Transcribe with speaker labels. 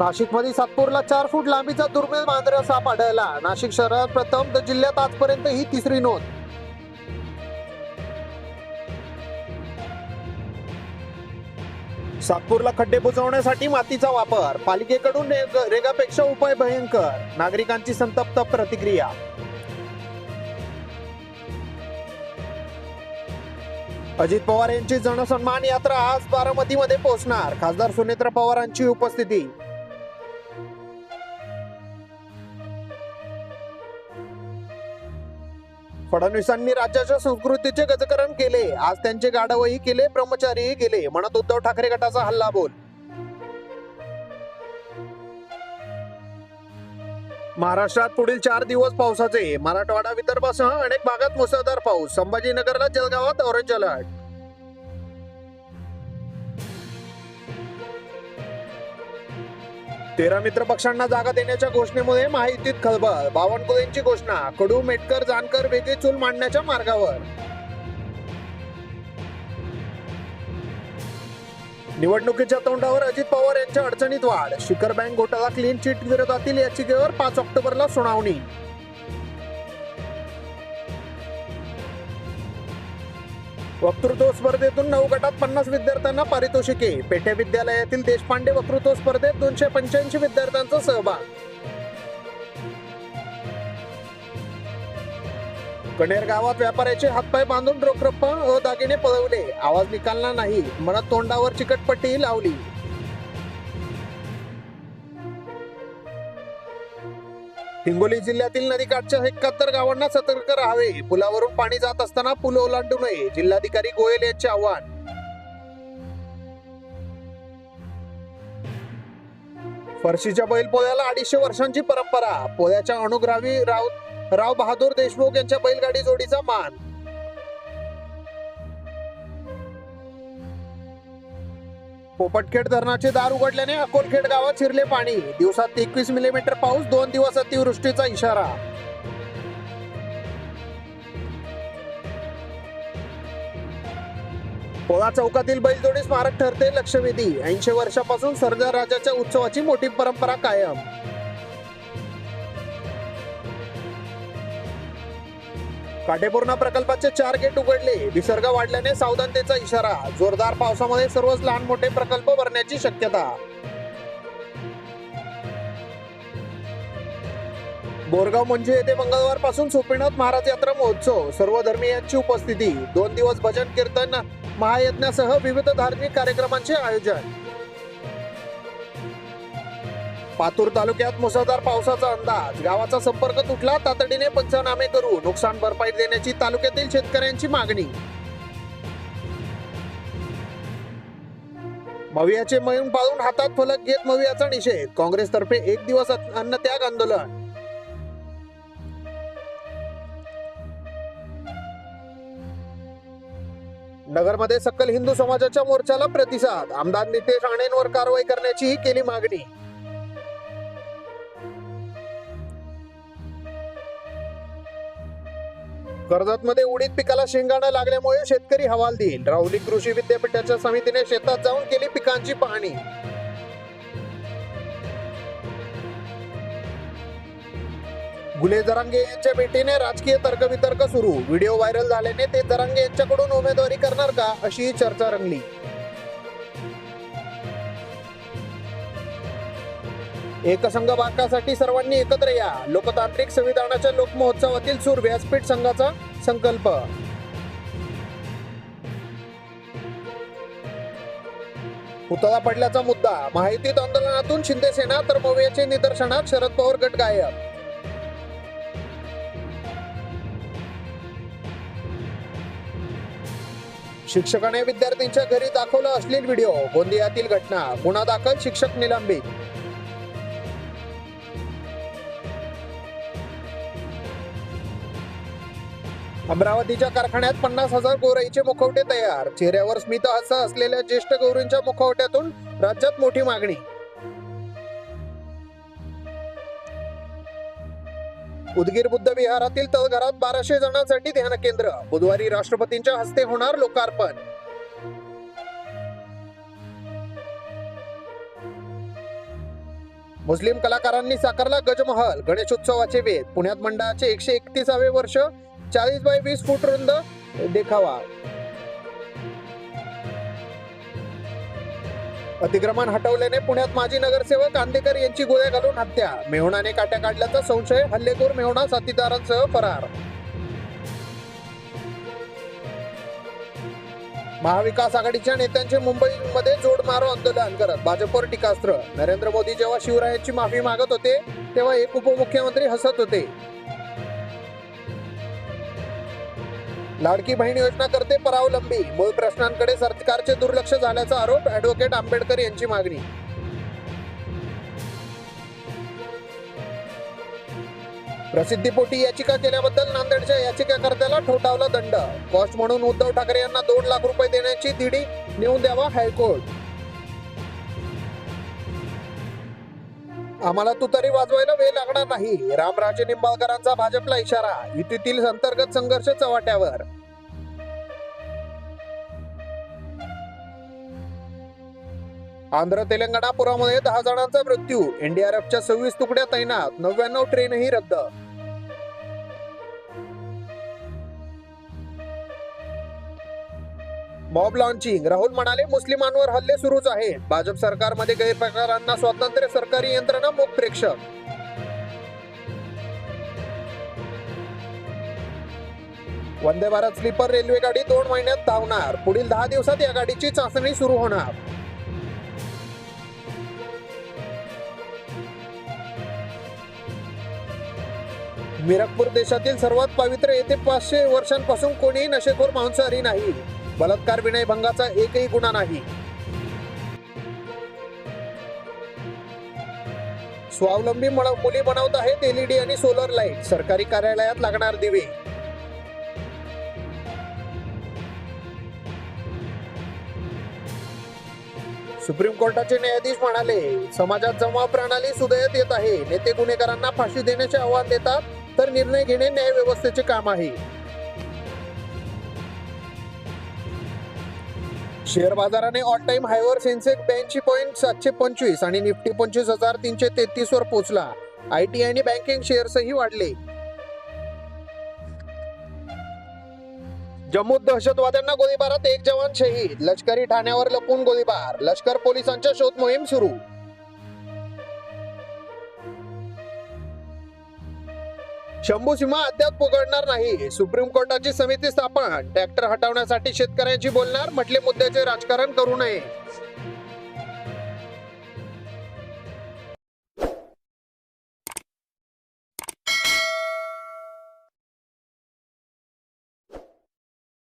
Speaker 1: नाशिकमध्ये सातपूरला चार फूट लांबीचा दुर्मिळ मांजरा साप आढळला. नाशिक शहरात प्रथम तर जिल्ह्यात आजपर्यंत ही तिसरी नोंद. सातपूरला खड्डे बुजवण्यासाठी मातीचा वापर पालिकेकडून रेग- रेगापेक्षा उपाय भयंकर नागरिकांची संतप्त प्रतिक्रिया. अजित पवार यांची जनसन्मान यात्रा आज बारामतीमध्ये पोहोचणार खासदार सुनेत्र पवारांची उपस्थिती. फडणवीसांनी राज्याच्या संस्कृतीचे गजकरण केले. आज त्यांचे गाढवही केले ब्रह्मचारीही केले म्हणत उद्धव ठाकरे गटाचा हल्ला बोल. महाराष्ट्रात पुढील चार दिवस पावसाचे. मराठवाडा विदर्भासह अनेक भागात मुसळधार पाऊस. संभाजीनगरला जळगावात ऑरेंज अलर्ट. तेरा मित्र पक्षांना जागा देण्याच्या घोषणेमुळे माहितीत खळबळ. बावनकुळेंची घोषणा. कडू मेटकर जानकर वेगळी चूल मांडण्याच्या मार्गावर. निवडणुकीच्या तोंडावर अजित पवार यांच्या अडचणीत वाढ. शिखर बँक घोटाळा क्लीन चिट विरोधातील याचिकेवर पाच ऑक्टोबरला सुनावणी. वक्तृत्व स्पर्धेतून नऊ गटात पन्नास विद्यार्थ्यांना पारितोषिके. पेठे विद्यालयातील देशपांडे वक्तृत्व स्पर्धेत दोनशे पंच्याऐंशी विद्यार्थ्यांचा सहभाग. कणेर गावात व्यापाऱ्याचे हातपाय बांधून रोखरप्पा व दागिने पळवले. आवाज निकालला नाही. म्हणत तोंडावर चिकटपट्टी लावली. हिंगोली जिल्ह्यातील नदीकाठच्या एकाहत्तर गावांना सतर्क राहावे. पुलावरून पाणी जात असताना पूल ओलांडू नये. जिल्हाधिकारी गोयल यांचे आव्हान. फरशीच्या बैल पोळ्याला अडीचशे वर्षांची परंपरा. पोळ्याच्या अनुग्रावी राव राव बहादूर देशमुख यांच्या बैलगाडी जोडीचा मान. पोपटखेड धरणाचे दार उघडल्याने अकोलखेड गावात शिरले पाणी. दिवसात एकवीस मिलीमीटर पाऊस दोन दिवस अतिवृष्टीचा इशारा. पोळा चौकातील बैलजोडी स्मारक ठरते लक्षवेधी. ऐंशी वर्षापासून सरदार राजाच्या उत्सवाची मोठी परंपरा कायम. काटेपूर्णा प्रकल्पाचे चार गेट उघडले. विसर्ग वाढल्याने सावधानतेचा इशारा. जोरदार पावसामध्ये सर्वच लहान मोठे प्रकल्प भरण्याची शक्यता. बोरगाव म्हणजे येथे मंगळवारपासून सोपीनाथ महाराज यात्रा महोत्सव. सर्व धर्मियांची उपस्थिती. दोन दिवस भजन कीर्तन महायज्ञासह विविध धार्मिक कार्यक्रमांचे आयोजन. पातूर तालुक्यात मुसळधार पावसाचा अंदाज. गावाचा संपर्क तुटला तातडीने पंचनामे करू. नुकसान भरपाई देण्याची तालुक्यातील शेतकऱ्यांची मागणी. मवियाचे मयून पाळून हातात फलक घेत मवियाचा निषेध. काँग्रेसतर्फे एक दिवस अन्नत्याग आंदोलन. नगरमध्ये सकल हिंदू समाजाच्या मोर्चाला प्रतिसाद. आमदार नितेश राणेंवर कारवाई करण्याचीही केली मागणी. कर्जतमध्ये उडीद पिकाला शेंगाणा लागल्यामुळे शेतकरी हवाल देईल राहुली कृषी विद्यापीठाच्या समितीने शेतात जाऊन केली पिकांची पाहणी. गुले जरांगे यांच्या भेटीने राजकीय तर्कवितर्क सुरू. व्हिडिओ व्हायरल झाल्याने ते जरांगे यांच्याकडून उमेदवारी करणार का अशी चर्चा रंगली. एकसंघ बाकासाठी सर्वांनी एकत्र या. लोकतांत्रिक संविधानाच्या लोकमहोत्सवातील सूर व्यासपीठ संघाचा संकल्प. पुतळा पडल्याचा मुद्दा. माहितीत आंदोलनातून शिंदे सेना तर मवियाचे निदर्शनात शरद पवार गट गायब. शिक्षकाने विद्यार्थ्यांच्या घरी दाखवला अश्लील व्हिडिओ. गोंदियातील घटना. गुन्हा दाखल शिक्षक निलंबित. अमरावतीच्या कारखान्यात पन्नास हजार गोराईचे मुखवटे तयार. चेहऱ्यावर स्मित हास्य असलेल्या ज्येष्ठ गौरींच्या मुखवट्यातून राज्यात मोठी मागणी. उदगीर बुद्ध विहारातील तळघरात बाराशे जणांसाठी ध्यान केंद्र. बुधवारी राष्ट्रपतींच्या हस्ते होणार लोकार्पण. मुस्लिम कलाकारांनी साकारला गजमहल गणेशोत्सवाचे वेध. पुण्यात मंडळाचे एकशे एकतीसावे वर्ष चाळीस बाय वीस फूट रुंद देखावा. अतिक्रमण हटवल्याने पुण्यात माजी नगरसेवक आंदेकर यांची गोळ्या घालून हत्या. मेहुणाने काट्या काढल्याचा संशय हल्लेखोर मेहुणा साथीदारांसह फरार. महाविकास आघाडीच्या नेत्यांचे मुंबईमध्ये जोडमारो आंदोलन करत भाजपवर टीकास्त्र. नरेंद्र मोदी जेव्हा शिवरायांची माफी मागत होते तेव्हा एक उपमुख्यमंत्री हसत होते. लाडकी बहीण योजना करते परावलंबी. मूळ प्रश्नांकडे सरकारचे दुर्लक्ष झाल्याचा आरोप ऍडव्होकेट आंबेडकर यांची मागणी. प्रसिद्धीपोटी याचिका केल्याबद्दल नांदेडच्या याचिकाकर्त्याला ठोठावला दंड. कॉस्ट म्हणून उद्धव ठाकरे यांना दोन लाख रुपये देण्याची दिडी नेऊन द्यावा हायकोर्ट. आम्हाला तुतारी वाजवायला वेळ लागणार नाही. रामराजे निंबाळकरांचा भाजपला इशारा. युतीतील अंतर्गत संघर्ष चव्हाट्यावर. आंध्र तेलंगणा पुरामुळे दहा जणांचा मृत्यू. एनडीआरएफच्या सव्वीस तुकड्या तैनात. नव्याण्णव ट्रेनही रद्द. मॉब लॉन्चिंग राहुल म्हणाले मुस्लिमांवर हल्ले सुरूच आहे भाजप सरकारमध्ये गैरप्रकारांना स्वातंत्र्य सरकारी यंत्रणा मुख प्रेक्षक. वंदे भारत स्लीपर रेल्वे गाडी दोन महिन्यात धावणार. पुढील दहा दिवसात या गाडीची चाचणी सुरू होणार. मिरकपूर देशातील सर्वात पवित्र येथे पाचशे वर्षांपासून कोणीही नशेखोर मांसाहारी नाही. बलात्कार विनय भंगाचा एकही गुन्हा नाही. स्वावलंबी मळ- मुली बनवत आहेत एलईडी आणि सोलर लाइट. सरकारी कार्यालयात लागणार दिवे. सुप्रीम कोर्टाचे न्यायाधीश म्हणाले समाजात जमाव प्रणाली सुदयत येत आहे. नेते गुन्हेगारांना फाशी देण्याचे आव्हान देतात तर निर्णय घेणे न्याय व्यवस्थेचे काम आहे. शेअर बाजाराने ऑल टाइम हायवर सेन्सेक्स ब्याऐंशी पॉईंट सातशे पंचवीस आणि निफ्टी पंचवीस हजार तीनशे तेहतीस वर पोहोचला. आय टी आणि बँकिंग शेअर्सही वाढले. जम्मूत दहशतवाद्यांना गोळीबारात एक जवान शहीद. लष्करी ठाण्यावर लपून गोळीबार. लष्कर पोलिसांच्या शोध मोहीम सुरू. शंभू सीमा अद्याप पुगडणार नाही. सुप्रीम कोर्टाची समिती स्थापन. ट्रॅक्टर हटवण्यासाठी शेतकऱ्यांशी बोलणार म्हटले मुद्द्याचे राजकारण करू नये.